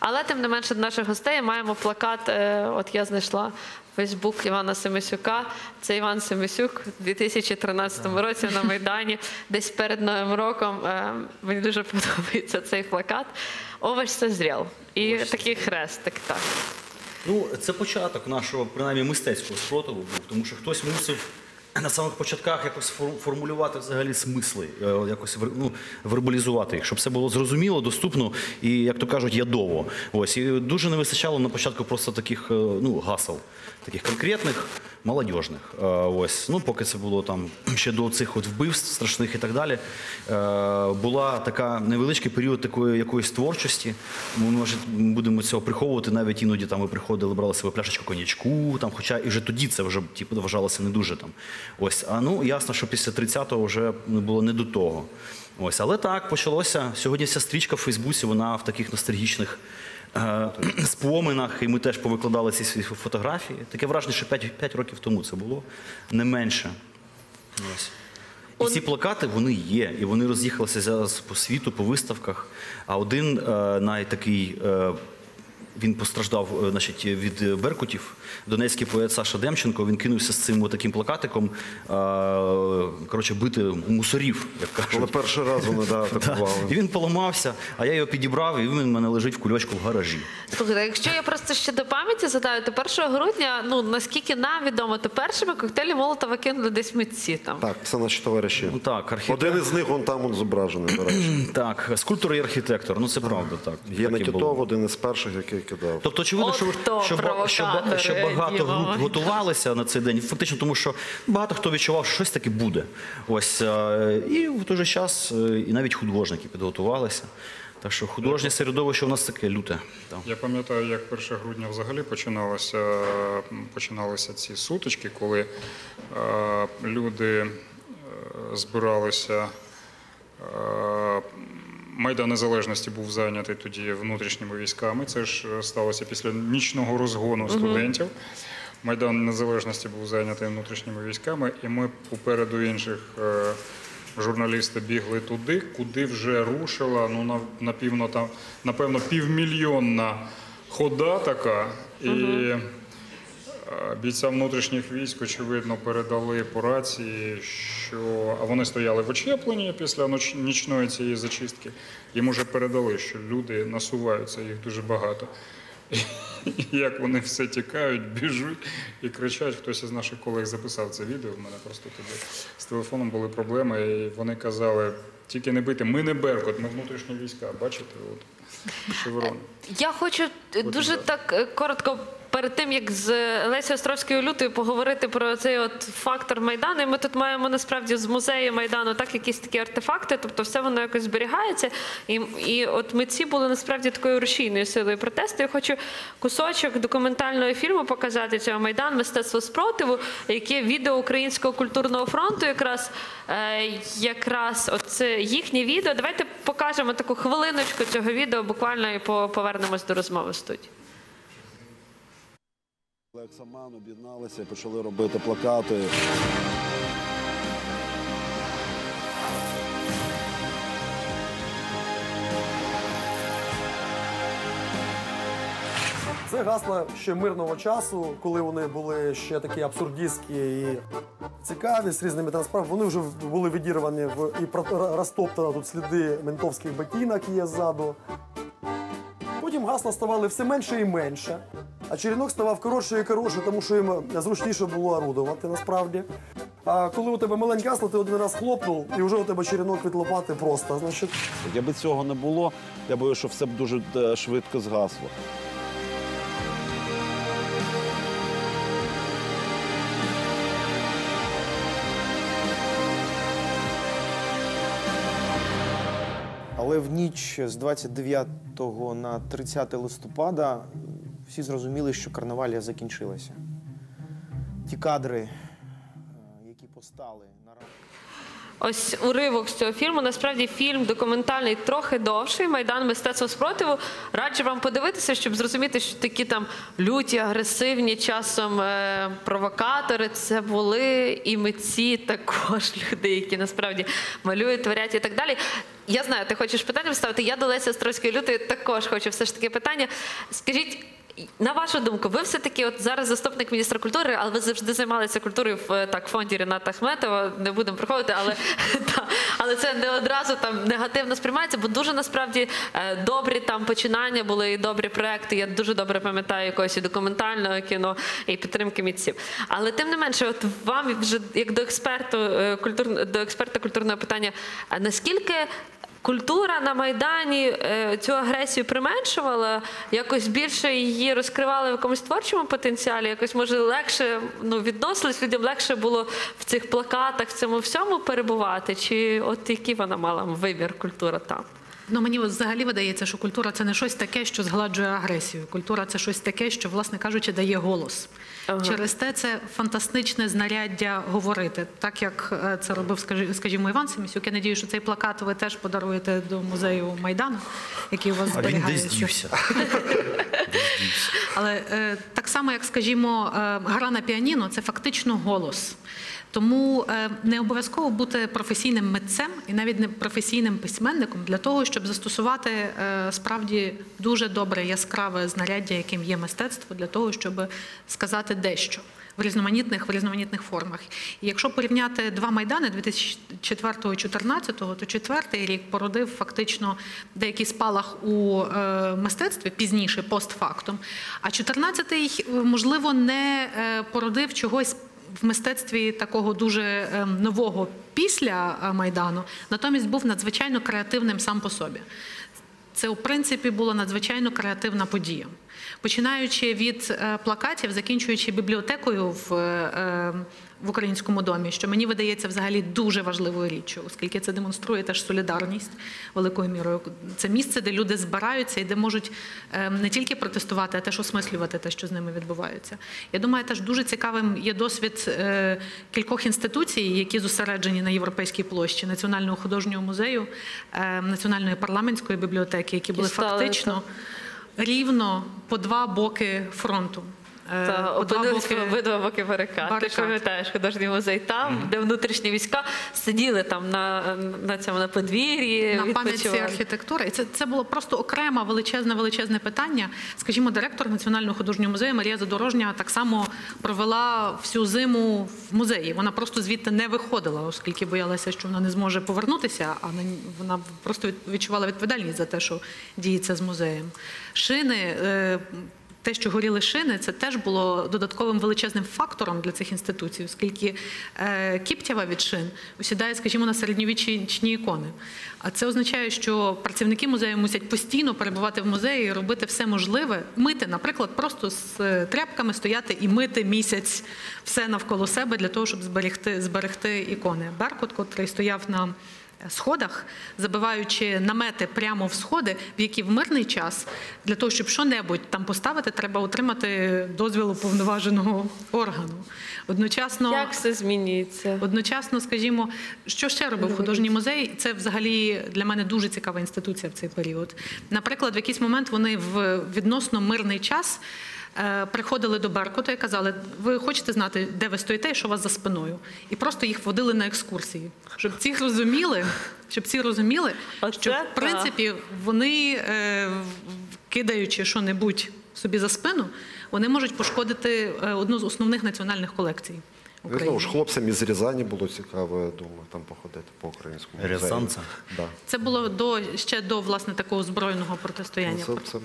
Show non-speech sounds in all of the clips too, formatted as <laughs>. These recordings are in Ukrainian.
Але тим не менше до наших гостей маємо плакат. е, От я знайшла Фейсбук Івана Семисюка. Це Іван Семисюк у 2013 році на Майдані, десь перед Новим роком. Е, Мені дуже <laughs> подобається цей плакат. Овоч созрів. І такий хрест, так так. Ну, це початок нашого, принаймні, мистецького спротиву був, тому що хтось мусив на самих початках якось формулювати взагалі смисли, е, якось ну, вербалізувати їх, щоб все було зрозуміло, доступно і, як то кажуть, ядово. Ось і дуже не вистачало на початку просто таких е, ну, гасел, таких конкретних, молодіжних. Е, Ось, ну, поки це було там ще до цих от вбивств страшних і так далі. Е, Була така невеличкий період такої якоїсь творчості. Ми може будемо цього приховувати. Навіть іноді там ми приходили, брали себе пляшечку коньячку, там, хоча і вже тоді це вже типу, вважалося не дуже там. Ось, а ну ясно, що після 30-го вже ну, було не до того. Ось, але так почалося. Сьогодні вся стрічка в Фейсбуці, вона в таких ностальгічних споминах, і ми теж повикладали ці свої фотографії. Таке враження, що 5, 5 років тому це було не менше. Ось. І ці плакати вони є, і вони роз'їхалися зараз по світу, по виставках. А один е, найтакий. Е, він постраждав е, значить, від е, беркутів. Донецький поет Саша Демченко він кинувся з цим таким плакатиком коротше, бити мусорів, як кажуть. Але перший раз вони да, <laughs> Да. атакували. І він поламався, а я його підібрав, і він у мене лежить в кульочку в гаражі. Слухайте, якщо я просто ще до пам'яті задаю, то 1 грудня, ну наскільки нам відомо, то першими коктейлі Молотова кинули десь митці там. Так, це наші товариші. Ну так, архітектор. Один із них вон там он зображений, до речі. <clears throat> Так, скульптор і архітектор. Ну це правда, так. Є Так і один із перших, який кидав. Тобто, очевидно, От що, хто що, ба- що, ба- що багато Діма. груп готувалися на цей день, фактично, тому що багато хто відчував, що щось таке буде. Ось е, і в той же час е, і навіть художники підготувалися. Так що художнє середовище у нас таке люте. Я пам'ятаю, як 1 грудня взагалі починалося, починалися ці сутички, коли е, люди е, збиралися. Е, Майдан Незалежності був зайнятий тоді внутрішніми військами. Це ж е, сталося після нічного розгону студентів. Майдан Незалежності був зайнятий внутрішніми військами, і ми попереду інших е, журналісти бігли туди, куди вже рушила ну, на, напівно, там, напевно, півмільйонна хода така. І бійцям внутрішніх військ, очевидно, передали по рації, що а вони стояли в очепленні після нічної цієї зачистки. Їм уже передали, що люди насуваються, їх дуже багато. Як вони все тікають, біжуть і кричать. Хтось із наших колег записав це відео. В мене просто тоді з телефоном були проблеми, і вони казали: тільки не бити, ми не Беркут, ми внутрішні війська. Бачите, от шеврон. Я хочу е, дуже так е, коротко. Перед тим як з Лесі Островською лютою поговорити про цей от фактор майдану, і ми тут маємо насправді з музею майдану так якісь такі артефакти, тобто все воно якось зберігається. І, і от митці були насправді такою рушійною силою протесту. Я хочу кусочок документального фільму показати цього майдан мистецтво спротиву, яке відео Українського культурного фронту, якраз е, якраз от це їхнє відео. Давайте покажемо таку хвилиночку цього відео, буквально і по- повернемось до розмови в студії. Лексаман об'єдналися і почали робити плакати. Це гасла ще мирного часу, коли вони були ще такі абсурдістські і цікаві з різними транспортами. Вони вже були відірвані в і про- розтоптано тут сліди ментовських ботинок є ззаду. Потім гасла ставали все менше і менше, а черенок ставав коротше і коротше, тому що їм зручніше було орудувати насправді. А коли у тебе маленьке гасло, ти один раз хлопнув, і вже у тебе черенок від лопати просто. Значить, Якби цього не було, я боюся, що все б дуже е, швидко згасло. Але в ніч з 29 на 30 листопада всі зрозуміли, що карнавалія закінчилася. Ті кадри, е, які постали ось уривок з цього фільму. Насправді фільм документальний трохи довший. Майдан мистецтво спротиву. Раджу вам подивитися, щоб зрозуміти, що такі там люті, агресивні часом е, провокатори це були і митці також <laughs> люди, які насправді малюють, творять і так далі. Я знаю, ти хочеш питання ставити. Я до Лесі Острозької лютої також хочу все ж таки питання. Скажіть. На вашу думку, ви все-таки от зараз заступник міністра культури, але ви завжди займалися культурою в е, так фонді Рената Ахметова. Не будемо приходити, але <laughs> та, але це не одразу там негативно сприймається, бо дуже насправді е, добрі там починання були і добрі проекти. Я дуже добре пам'ятаю якогось і документального кіно і підтримки митців. Але тим не менше, от вам вже як до експерту е, культур до експерта культурного питання, наскільки Культура на Майдані е, цю агресію применшувала, якось більше її розкривали в якомусь творчому потенціалі, якось може легше ну, відносились, людям легше було в цих плакатах, в цьому всьому перебувати. Чи от який вона мала вибір культура там? Ну мені взагалі видається, що культура це не щось таке, що згладжує агресію. Культура це щось таке, що, власне кажучи, дає голос. Ага. Через те це фантастичне знаряддя говорити, так як е, це робив, скажі- скажімо, Іван Семісюк. Я надію, що цей плакат ви теж подаруєте до музею Майдану, який у вас зберігається. <laughs> Але е, так само, як скажімо, е, гра на піаніно це фактично голос. Тому е, не обов'язково бути професійним митцем і навіть не професійним письменником для того, щоб застосувати е, справді дуже добре яскраве знаряддя, яким є мистецтво, для того, щоб сказати дещо. В різноманітних в різноманітних формах. І якщо порівняти два майдани 2004-2014, то четвертий рік породив фактично деякий спалах у е, мистецтві пізніше, постфактум. А 14-й, е, можливо, не породив чогось в мистецтві такого дуже е, нового після е, майдану, натомість був надзвичайно креативним сам по собі. Це, у принципі, була надзвичайно креативна подія. Починаючи від е, плакатів, закінчуючи бібліотекою в, е, в українському домі, що мені видається взагалі дуже важливою річчю, оскільки це демонструє теж солідарність великою мірою. Це місце, де люди збираються і де можуть е, не тільки протестувати, а теж осмислювати те, що з ними відбувається. Я думаю, теж дуже цікавим є досвід е, кількох інституцій, які зосереджені на європейській площі Національного художнього музею, е, Національної парламентської бібліотеки, які були фактично рівно по два боки фронту. Е, Та по обидва боки барикад. Ти ж пам'ятаєш художній музей там, де внутрішні війська сиділи там на, на цьому на подвір'ї. на пам'ятці архітектури. І це, це було просто окреме величезне величезне питання. Скажімо, директор Національного художнього музею Марія Задорожня так само провела всю зиму в музеї. Вона просто звідти не виходила, оскільки боялася, що вона не зможе повернутися, а вона просто відчувала відповідальність за те, що діється з музеєм. Шини. Те, що горіли шини, це теж було додатковим величезним фактором для цих інституцій, оскільки е, кіптява від шин осідає, скажімо, на середньовічні ікони. А це означає, що працівники музею мусять постійно перебувати в музеї і робити все можливе, мити, наприклад, просто з е, тряпками стояти і мити місяць все навколо себе для того, щоб зберегти, зберегти ікони. Беркут, котрий стояв на сходах, забиваючи намети прямо в сходи, в які в мирний час для того, щоб що-небудь там поставити, треба отримати дозвіл уповноваженого органу. Одночасно, Як все змінюється? одночасно, скажімо, що ще робив художній музей? Це взагалі для мене дуже цікава інституція в цей період. Наприклад, в якийсь момент вони в відносно мирний час. Е, Приходили до Беркута і казали, ви хочете знати, де ви стоїте і що у вас за спиною. І просто їх водили на екскурсії, щоб ці розуміли, щоб ці розуміли, Оце що в принципі вони, е, кидаючи що-небудь собі за спину, вони можуть пошкодити е, одну з основних національних колекцій. Ну, Знову ж хлопцям із Рязані було цікаво, я думаю, там походити по українському музею. Рязанцям? Да. Це було до ще до власне такого збройного протистояння. Ну, це, це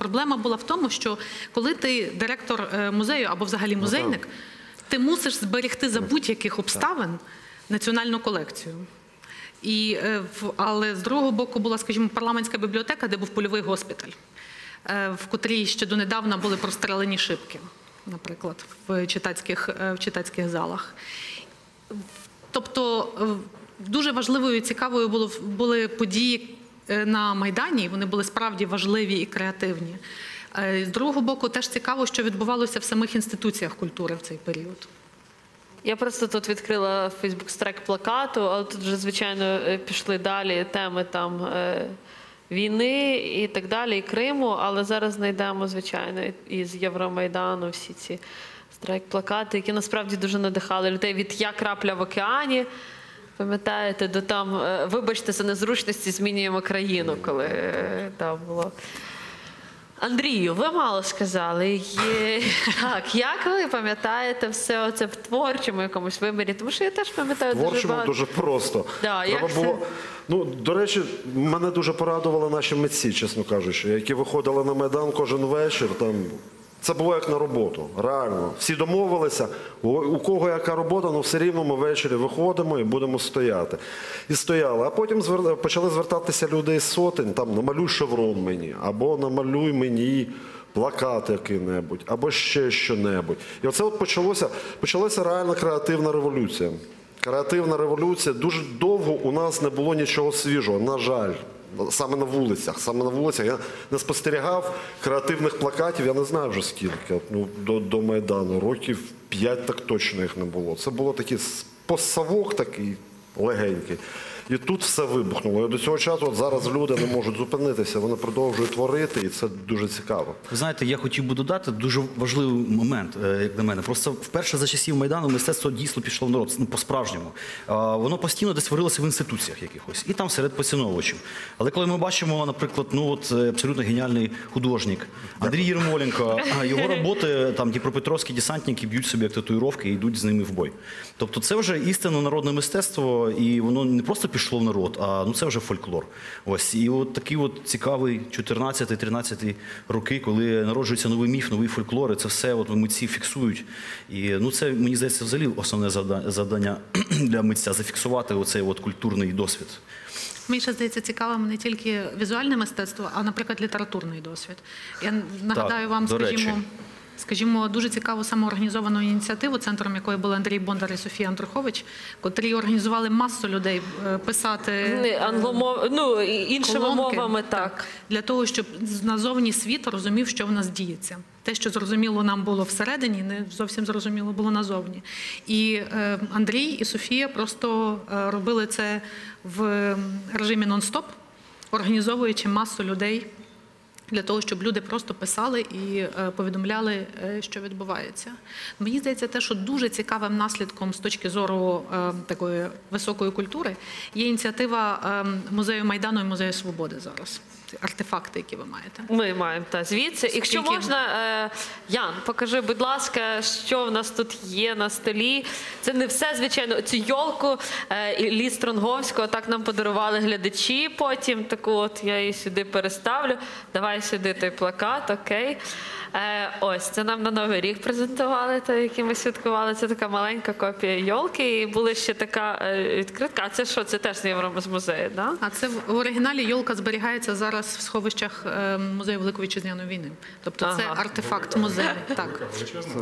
Проблема була в тому, що коли ти директор е, музею або взагалі музейник, ти мусиш зберегти за будь-яких обставин національну колекцію. І, е, але з другого боку була, скажімо, парламентська бібліотека, де був польовий госпіталь, е, в котрій ще донедавна були прострелені шибки, наприклад, в читацьких, в читацьких залах. Тобто дуже важливою і цікавою були події на Майдані, вони були справді важливі і креативні. Е, З другого боку, теж цікаво, що відбувалося в самих інституціях культури в цей період. Я просто тут відкрила Фейсбук страйк плакату, але тут вже, звичайно, е, пішли далі теми там е, війни і так далі, і Криму. Але зараз знайдемо, звичайно, із Євромайдану всі ці страйк плакати, які насправді дуже надихали людей від Я крапля в океані. Пам'ятаєте, до там, е, вибачте за незручності, змінюємо країну, коли е, там було. Андрію, ви мало сказали. Є... <laughs> Так, як ви пам'ятаєте все це в творчому якомусь вимірі? Тому що я теж пам'ятаю дуже Творчому багато. дуже просто. Да, Треба як було. Ну, до речі, мене дуже порадували наші митці, чесно кажучи, які виходили на Майдан кожен вечір. Там це було як на роботу. Реально. Всі домовилися, у, кого яка робота, ну все рівно ми ввечері виходимо і будемо стояти. І стояли. А потім почали звертатися люди із сотень, там намалюй шеврон мені, або намалюй мені. Плакат який-небудь, або ще що-небудь. І оце от почалося, почалася реальна креативна революція. Креативна революція. Дуже довго у нас не було нічого свіжого, на жаль. Саме на вулицях. Саме на вулицях. Я не спостерігав креативних плакатів, я не знаю вже скільки. Ну, до, до Майдану. Років п'ять так точно їх не було. Це було такий посавок такий легенький. І тут все вибухнуло. І до цього часу от зараз люди не можуть зупинитися, вони продовжують творити, і це дуже цікаво. Ви знаєте, я хотів би додати дуже важливий момент, е, як на мене. Просто вперше за часів Майдану мистецтво дійсно пішло в народ, ну, по-справжньому. Воно постійно десь творилося в інституціях якихось, і там серед поціновувачів. Але коли ми бачимо, наприклад, ну от е, абсолютно геніальний художник Андрій Єрмоленко, <laughs> його роботи, там дніпропетровські десантники б'ють собі як татуїровки і йдуть з ними в бой. Тобто це вже істинно народне мистецтво, і воно не просто пішло в народ, а ну це вже фольклор. Ось і от такий от цікавий 14-13 роки, коли народжується новий міф, новий фольклор, і це все от митці фіксують. І ну це мені здається взагалі основне завдання <clears throat> для митця зафіксувати оцей от культурний досвід. Мені ще здається цікавим не тільки візуальне мистецтво, а, наприклад, літературний досвід. Я нагадаю вам, до речі. Скажімо. Дуже цікаву самоорганізовану ініціативу, центром якої були Андрій Бондар і Софія Андрухович, котрі організували масу людей е, писати Не, англомов... ну, іншими колонки, мовами, так. для того, щоб назовні світ розумів, що в нас діється. Те, що зрозуміло нам було всередині, не зовсім зрозуміло було назовні. І е, Андрій і Софія просто е, робили це в режимі нон-стоп, організовуючи масу людей. Для того, щоб люди просто писали і е, повідомляли, е, що відбувається. Мені здається, те, що дуже цікавим наслідком з точки зору е, такої високої культури, є ініціатива е, музею Майдану і музею Свободи зараз. Артефакти, які ви маєте. Ми маємо та звідси. Якщо можна, е, Ян, покажи, будь ласка, що в нас тут є на столі. Це не все, звичайно. Цю йолку е, Іллі Стронговського так нам подарували глядачі. Потім таку от я її сюди переставлю. Давай сюди той плакат, окей. Е, ось це нам на Новий рік презентували, той, який ми святкували. Це така маленька копія йолки. І була ще така е, відкритка. А це що? Це теж з Євро з музею, да? А це в оригіналі йолка зберігається зараз в сховищах е, музею Великої Вітчизняної війни. Тобто це артефакт музею. Так.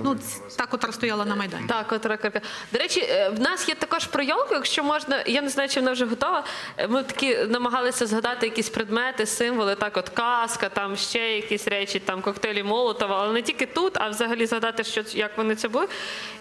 Ну, ц- так стояла на Майдані. Так, от ракетка. До речі, е, в нас є також про йолку, якщо можна, я не знаю, чи вона вже готова. Е, Ми такі намагалися згадати якісь предмети, символи, так, от каска, там ще якісь речі, там коктейлі Молотова, але не тільки тут, а взагалі згадати, що як вони це були.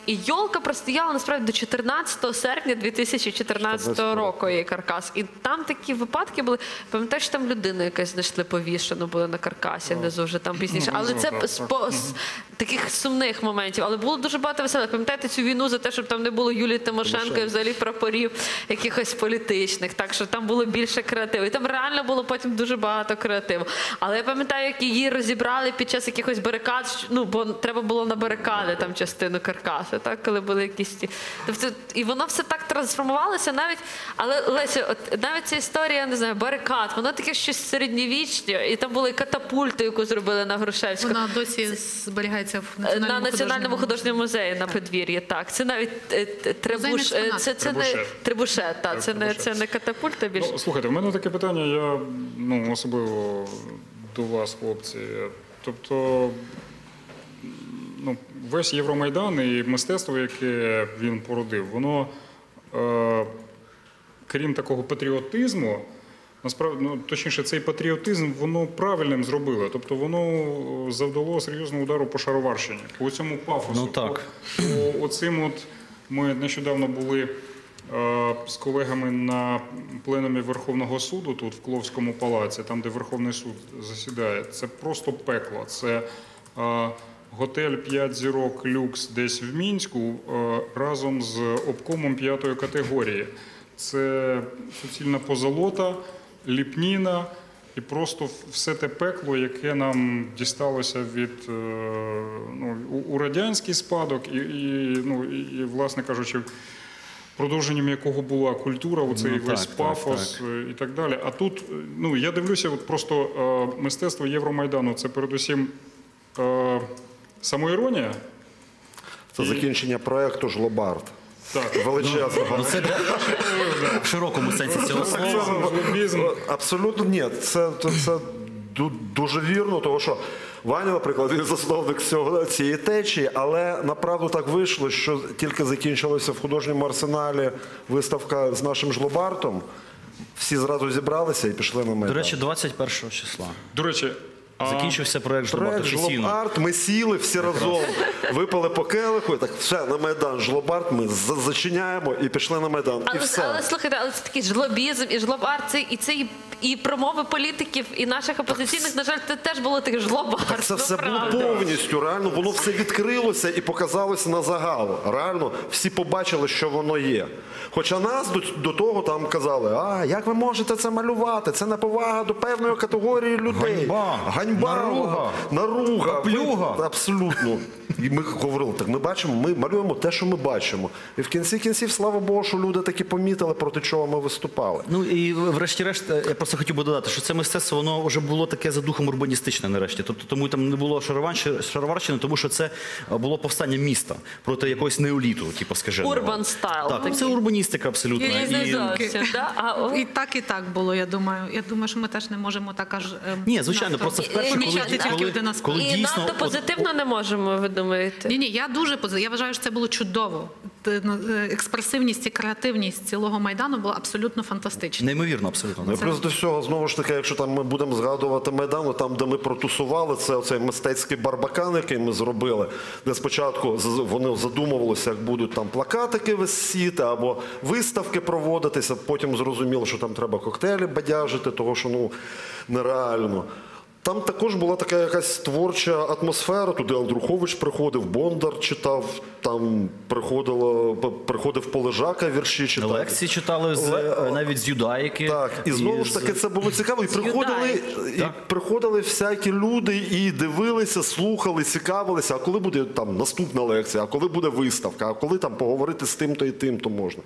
І йолка простояла насправді до 14 серпня 2014 року її каркас. І там такі випадки були. Пам'ятаєш, там людину якась знайшли повішену, були на каркасі внизу вже там пізніше. Але це з по- з таких сумних моментів. Але було дуже багато веселих. Пам'ятаєте цю війну за те, щоб там не було Юлії Тимошенко і взагалі прапорів якихось політичних. Так що там було більше креативу. І там реально було потім дуже багато креативу. Але я пам'ятаю, як її розібрали під час якихось барикад. Ну бо треба було на барикади там частину каркасу, так коли були якісь ті. Тобто, і воно все так трансформувалося навіть. Але Лесю, от навіть ця історія, я не знаю, барикад, воно таке щось середньовічне, і там були катапульти, яку зробили на Грушевську. Вона досі зберігається в На національному, національному художньому музеї на подвір'ї, так. Це навіть е, т- требуш, Музейний е, це, це не требушет, так, це не це не катапульта більше. Ну, слухайте, в мене таке питання, я ну, особливо до вас, хлопці. Тобто, ну, весь Євромайдан і мистецтво, яке він породив, воно, е, крім такого патріотизму, насправді, ну, точніше, цей патріотизм воно правильним зробило. Тобто воно завдало серйозного удару по шароварщині, по цьому пафосу. Ну, так. По, по оцим от Ми нещодавно були е, з колегами на пленумі Верховного суду тут в Кловському палаці, там, де Верховний суд засідає. Це просто пекло. Це е, готель 5 зірок люкс десь в Мінську е, разом з обкомом п'ятої категорії. Це суцільна позолота, ліпніна. І просто все те пекло, яке нам дісталося від е, ну, у, у радянський спадок, і, і, ну, і, власне кажучи, продовженням якого була культура, оцей Ну, весь так, так, пафос е, і так далі. А тут, е, ну я дивлюся, от просто е, мистецтво Євромайдану це передусім е, самоіронія. Це закінчення проекту Жлобард. Так, Величезного. Ну, це в широкому сенсі цього слова. Абсолютно ні. Це, це, це дуже вірно, тому що Ваня, наприклад, він засновник цього, цієї течії, але направду так вийшло, що тільки закінчилася в художньому арсеналі виставка з нашим жлобартом. Всі зразу зібралися і пішли на Майдан. До речі, 21 числа. До речі, Закінчився проект «Жлобарт» Проект. Жлобарт, ми сіли всі разом, випили по келиху, і так все на Майдан. Жлобарт ми зачиняємо і пішли на Майдан. і Але, все. але слухайте, але це такий жлобізм і жлобар, це і це і, і промови політиків, і наших опозиційних, на жаль, це теж було таких жлобар. Так це ну, все було повністю. Реально воно все відкрилося і показалося на загал. Реально всі побачили, що воно є. Хоча нас до, до того там казали: а як ви можете це малювати? Це неповага до певної категорії людей. Ганьба! Ганьба! Наруга! Наруга! Поплюга! Ви- Абсолютно. І ми говорили, так ми бачимо, ми малюємо те, що ми бачимо. І в кінці кінців, слава Богу, що люди таки помітили, проти чого ми виступали. Ну і врешті-решт, е, я просто хотів би додати, що це мистецтво воно вже було таке за духом урбаністичне нарешті. Тобто тому там не було шароварщини, тому що це е, було повстання міста проти якогось неоліту, типу, скажімо. Urban style Так, це урбаністика абсолютно. І І- о, І так, і так було, я думаю. Я думаю, що ми теж не можемо так аж ем, Ні, звичайно, просто вперше, коли- помічати тільки коли- один аспект. і дійсно, надто от- позитивно не можемо, ви думаєте? Ні, ні, я дуже позитивно. Я вважаю, що це було чудово. Ну, е, Експресивність і креативність цілого майдану була абсолютно фантастична. Неймовірно, абсолютно. Ну, і плюс до всього, знову ж таки, якщо там ми будемо згадувати Майдану, там, де ми протусували, це оцей мистецький барбакан, який ми зробили, де спочатку з- вони задумувалися, як будуть там плакатики висіти або виставки проводитися, потім зрозуміло, що там треба коктейлі бадяжити, того що ну нереально. Там також була така якась творча атмосфера. Туди Андрухович приходив, Бондар читав, там приходило, приходив Полежака, вірші читав. Лекції читали з, Ле- е, навіть з юдаїки. Так, і знову з- ж таки це було цікаво. І приходили, і приходили всякі люди і дивилися, слухали, цікавилися. А коли буде там наступна лекція, а коли буде виставка, а коли там поговорити з тим-то і тим, то можна.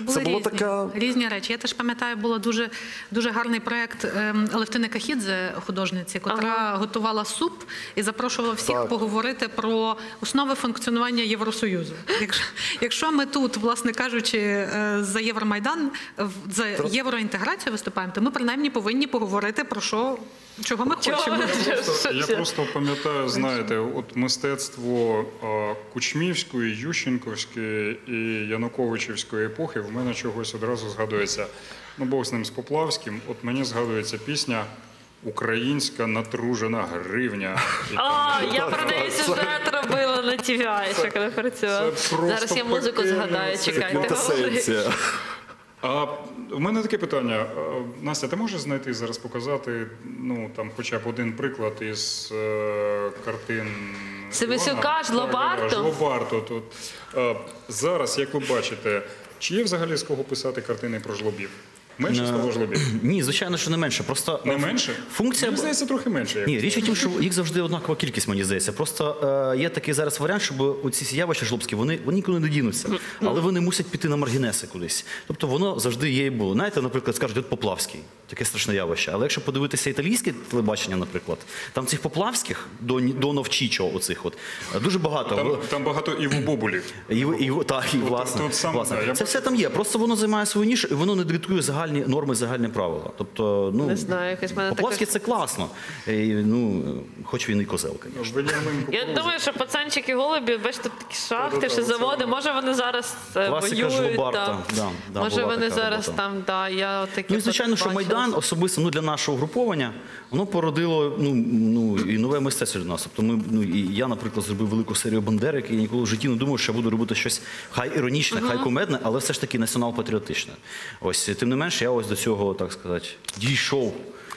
Були Це була різні, така. різні речі. Я теж пам'ятаю, було дуже, дуже гарний проєкт ем, Левтини Кахідзе, художниці, котра готувала суп і запрошувала всіх Так. поговорити про основи функціонування Євросоюзу. Якщо, якщо ми тут, власне кажучи, е, за Євромайдан, в- за євроінтеграцію виступаємо, то ми принаймні повинні поговорити про що, чого ми Чого? хочемо. Я просто пам'ятаю, знаєте, от мистецтво е, Кучмівської, Ющенковської і Януковичівської епохи в мене чогось одразу згадується. Ну, Бог з ним з Поплавським. От мені згадується пісня Українська натружена гривня. <laughs> А, я про неї сюжет робила на TVI, ще коли працювала. Зараз я музику згадаю, чекайте. А в мене таке питання. Настя, ти можеш знайти зараз показати ну там хоча б один приклад із е, картин Семисюка, Івана? Жлобарту? Тут. Е, зараз, як ви бачите, чи є взагалі з кого писати картини про жлобів? Менше стало жлобів? <clears throat> Ні, звичайно, що не менше. Просто Не е, менше? Функція Мені здається, трохи менше. Ні, річ у тім, що <laughs> їх завжди однакова кількість, мені здається. Просто е, є такий зараз варіант, щоб оці явища жлобські, вони, вони нікуди не дінуться, але вони мусять піти на маргінеси кудись. Тобто воно завжди є і було. Знаєте, наприклад, скажуть, от Поплавський, таке страшне явище. Але якщо подивитися італійське телебачення, наприклад, там цих поплавських до, до Новчічо, оцих от, е, дуже багато. Там, там багато Іво Бобулів. І, і, так, і власне. власне. Це все там є. Просто воно займає свою нішу і воно не диктує загальні норми, загальні правила. Тобто, ну Не знаю, якось в мене Поплавський таке- це класно. І, ну, хоч він і козел, звісно. Я думаю, що пацанчики голубі, бачите, такі шахти, ще заводи. Може вони зараз е, Класика воюють Жлобарта, там. да, да, Може вони зараз робота. там, да, я таке Ну звичайно, що бачила. Майдан особисто ну, для нашого груповання воно породило ну, ну, і нове мистецтво для нас. Тобто ми, ну, і я, наприклад, зробив велику серію бандерик, і я ніколи в житті не думав, що я буду робити щось хай іронічне, хай кумедне, але все ж таки націонал-патріотичне. Ось тим не менше, я ось до цього, так сказати, дійшов.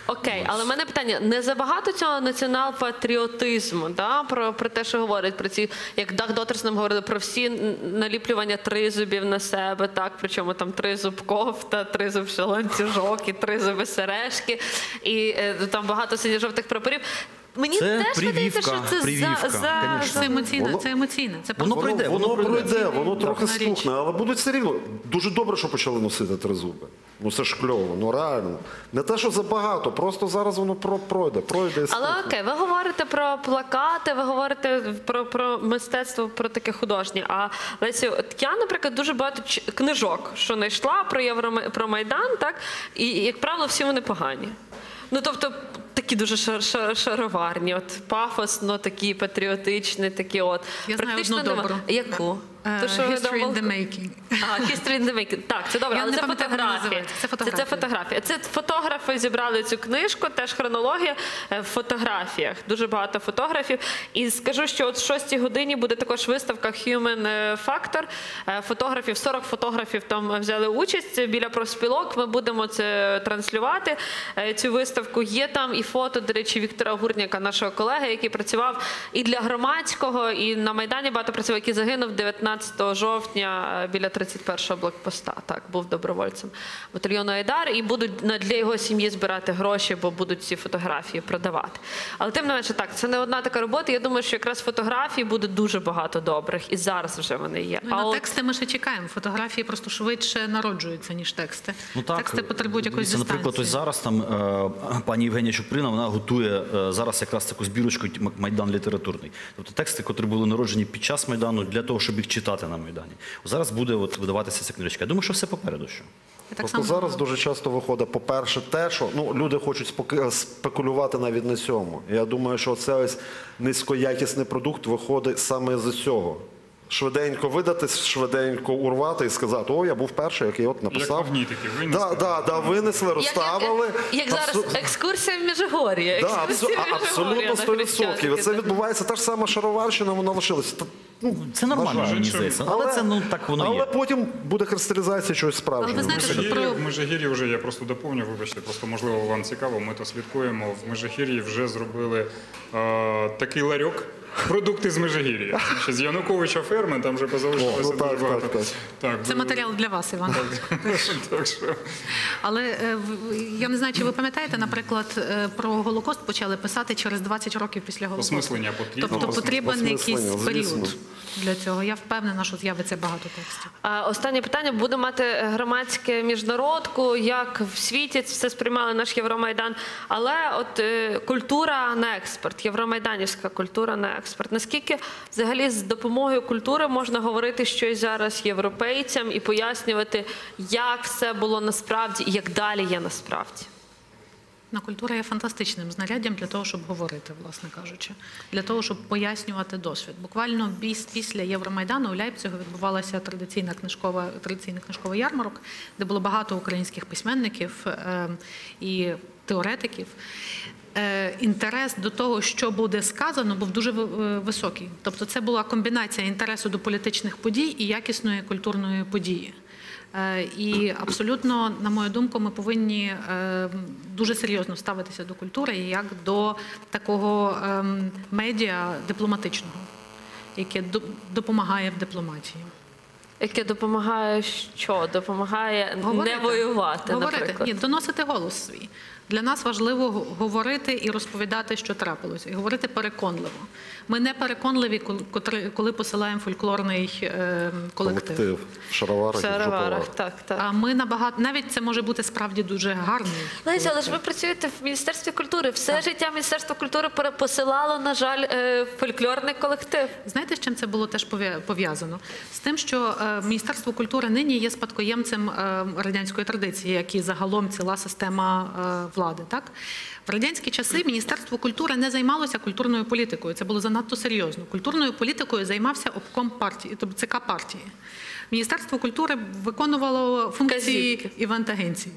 Окей, але в мене питання: не забагато цього націонал-патріотизму, да? про, про те, що говорять про ці, як Дах Дотерс нам говорили, про всі наліплювання тризубів на себе, так, причому там тризуб кофта, тризуб ще ланцюжок і тризуби сережки, і е, там багато синьо-жовтих прапорів. Мені Це теж видається, що це привівка, за, за. Це емоційне, Воно- це емоційне. Це Воно пройде, воно, воно пройде. воно трохи стухне, але будуть все рівно. Дуже добре, що почали носити три зуби. Ну це ж кльово, ну реально. Не те, що забагато, просто зараз воно про- пройде, пройде і Але окей, ви говорите про плакати, ви говорите про, про мистецтво, про таке художнє. А Лесю, от я, наприклад, дуже багато книжок, що знайшла про Євро про Майдан, так і як правило, всі вони погані. Ну тобто. Такі дуже шар, шар, шароварні, от пафосно, такі патріотичні, такі от. Я знаю Практично одну добру. Яку? Е, То, що History in the making. а, History in the Making. Так, це добре, Я але не це фотографії. Це Це, це фотографії. фотографія. Це фотографи зібрали цю книжку, теж хронологія е, в фотографіях. Дуже багато фотографів. І скажу, що от в 6 годині буде також виставка Human Factor. Е, Фотографів, 40 фотографів там взяли участь біля профспілок. Ми будемо це транслювати. Цю виставку є там і фото, до речі, Віктора Гурняка, нашого колеги, який працював і для громадського, і на Майдані багато працював, який загинув 19 жовтня е, біля 31-го блокпоста. Так, був добровольцем батальйону Айдар, і будуть для його сім'ї збирати гроші, бо будуть ці фотографії продавати. Але тим не менше, так, це не одна така робота. Я думаю, що якраз фотографій буде дуже багато добрих, і зараз вже вони є. Ну, А на от- тексти ми ще чекаємо. Фотографії просто швидше народжуються, ніж тексти. Ну, так, Тексти потребують якоїсь дивіться, Наприклад, ось зараз там е, пані Євгенія Чуприна вона готує е, зараз якраз таку збірочку Майдан літературний. Тобто тексти, котрі були народжені під час Майдану, для того, щоб їх читати на Майдані. Зараз буде от видаватися ця книжечка. Я думаю, що все попереду. Що. Так Просто зараз дуже часто виходить, по-перше, те, що ну, люди хочуть споки- спекулювати навіть на цьому. Я думаю, що це ось низькоякісний продукт виходить саме з цього. Швиденько видати, швиденько урвати і сказати, о, я був перший, який от написав. Як магнітики винесли. Да, да, да, винесли, розставили. як, як зараз Абсо- екскурсія в Міжгор'я. Да, абсолютно Міжгор'я 100%. І Хрещатику. це відбувається та ж сама шароварщина, вона лишилася. Та, ну, Це нормально, мені здається. Але це ну так воно Але є. потім буде кристалізація чогось справжнього. Але ви знаєте, що в Межигір'ї вже я просто доповню, вибачте, просто можливо вам цікаво. Ми то слідкуємо. В Межигір'ї вже зробили е, такий ларьок. Продукти з Межигір'я. З Януковича ферми там вже позалишилося ну дуже багато. так, так. Так, Це ви- матеріал для вас, Іван. так що Але е, я не знаю, чи ви пам'ятаєте, наприклад, е, про Голокост почали писати через 20 років після Голокосту. Осмислення потрібно. Тобто потрібен якийсь період для цього. Я впевнена, що з'явиться багато текстів. А, Останнє питання буде мати громадське міжнародку, як в світі все сприймали наш Євромайдан. Але от е, культура на експорт, євромайданівська культура на експорт. Наскільки взагалі з допомогою культури можна говорити щось зараз європейцям і пояснювати, як все було насправді і як далі є насправді? На культура є фантастичним знаряддям для того, щоб говорити, власне кажучи, для того, щоб пояснювати досвід. Буквально після Євромайдану у Ляйпцигу відбувалася традиційна книжкова традиційний книжковий ярмарок, де було багато українських письменників е, і теоретиків. Е, Інтерес до того, що буде сказано, був дуже е, високий. Тобто, це була комбінація інтересу до політичних подій і якісної культурної події. Е, І абсолютно, на мою думку, ми повинні е, дуже серйозно ставитися до культури як до такого ем, медіа дипломатичного, яке до- допомагає в дипломатії. Яке допомагає що? Допомагає не воювати, говорити. наприклад. Ні, доносити голос свій. Для нас важливо говорити і розповідати, що трапилося, і говорити переконливо. Ми не переконливі, коли- котри- коли посилаємо фольклорний е, колектив. Колектив в шароварах В і в шароварах, так, так. А ми набагато навіть це може бути справді дуже гарний. Леся, але ж ви працюєте в міністерстві культури. Все життя Міністерство культури посилало, на жаль, е, фольклорний колектив. Знаєте, з чим це було теж пов'я- пов'язано? З тим, що е, Міністерство культури нині є спадкоємцем радянської традиції, як і загалом ціла система влади. Так? В радянські часи Міністерство культури не займалося культурною політикою. Це було занадто серйозно. Культурною політикою займався обком партії, тобто ЦК партії. Міністерство культури виконувало функції івент-агенції.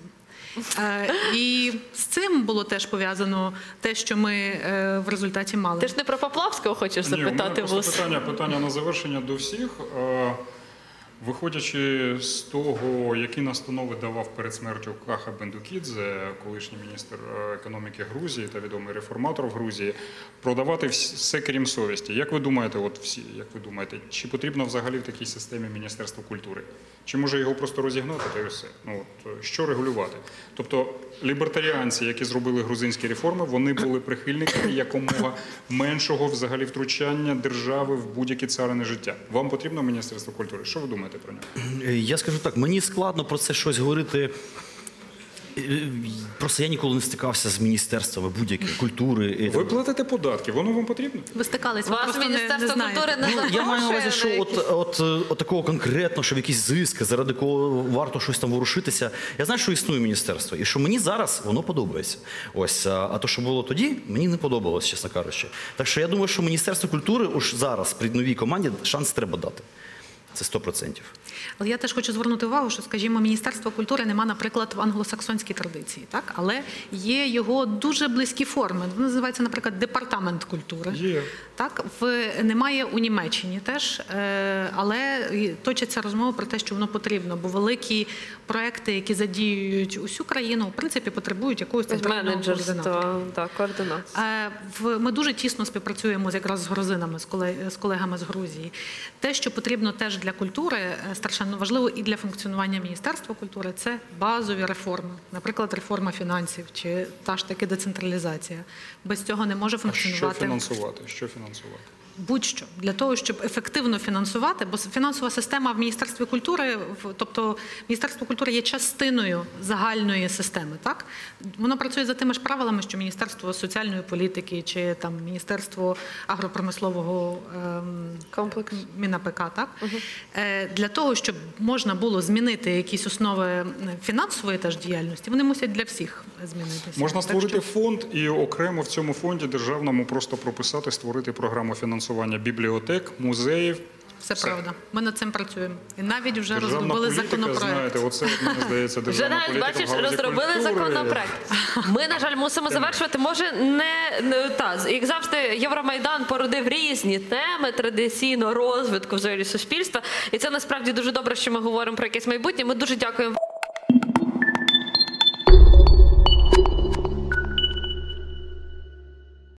Е, І з цим було теж пов'язано те, що ми е, в результаті мали. Ти ж не про Поплавського хочеш Ні, у мене запитати просто питання, питання на завершення до всіх. Виходячи з того, які настанови давав перед смертю Каха Бендукідзе, колишній міністр е, економіки Грузії та відомий реформатор в Грузії, продавати все крім совісті. Як ви думаєте, от всі, як ви думаєте, чи потрібно взагалі в такій системі Міністерство культури? Чи може його просто розігнати та й все? Ну от е, що регулювати? Тобто лібертаріанці, які зробили грузинські реформи, вони були прихильниками якомога меншого взагалі втручання держави в будь-які царини життя. Вам потрібно Міністерство культури? Що ви думаєте про нього? Я скажу так, мені складно про це щось говорити. Е, Просто я ніколи не стикався з міністерствами будь-якої культури. Ви платите податки, воно вам потрібно? Ви стикались, Вас просто не, не Міністерство культури не Ну, я маю на увазі, що от, е, от такого конкретно, що в якісь зиски, заради кого варто щось там ворушитися. Я знаю, що існує міністерство, і що мені зараз воно подобається. Ось, а, а то, що було тоді, мені не подобалось, чесно кажучи. Так що я думаю, що Міністерство культури уж зараз при новій команді шанс треба дати. Це 100%. Але я теж хочу звернути увагу, що, скажімо, Міністерство культури нема, наприклад, в англосаксонській традиції, так? але є його дуже близькі форми. Вони називаються, наприклад, департамент культури. Є. Так, в немає у Німеччині теж, е, але і точаться розмови про те, що воно потрібно, бо великі проекти, які задіюють усю країну, в принципі, потребують якогось центрального координатора. менеджерство, так, координація. Е, В ми дуже тісно співпрацюємо з- якраз з грузинами, з колегами з Грузії. Те, що потрібно теж для культури, е, страшенно важливо і для функціонування Міністерства культури, це базові реформи, наприклад, реформа фінансів чи та ж таки децентралізація. Без цього не може А що фінансувати? Що фінансувати? Будь-що для того, щоб ефективно фінансувати, бо фінансова система в Міністерстві культури, в- тобто Міністерство культури є частиною загальної системи. Так воно працює за тими ж правилами, що Міністерство соціальної політики чи там Міністерство агропромислового ем, МінАПК, так Е, для того, щоб можна було змінити якісь основи фінансової теж діяльності, вони мусять для всіх змінитися. Можна Так створити що- фонд і окремо в цьому фонді державному просто прописати, створити програму фінансування бібліотек, музеїв. Все правда. Ми над цим працюємо. І навіть вже Державна розробили політика, законопроект. знаєте, оце мені здається Вже навіть політика. бачиш, галузі розробили культури. законопроект. Ми, на жаль, мусимо завершувати. Може, не, не та як завжди, Євромайдан породив різні теми традиційно розвитку взагалі суспільства. І це насправді дуже добре, що ми говоримо про якесь майбутнє. Ми дуже дякуємо.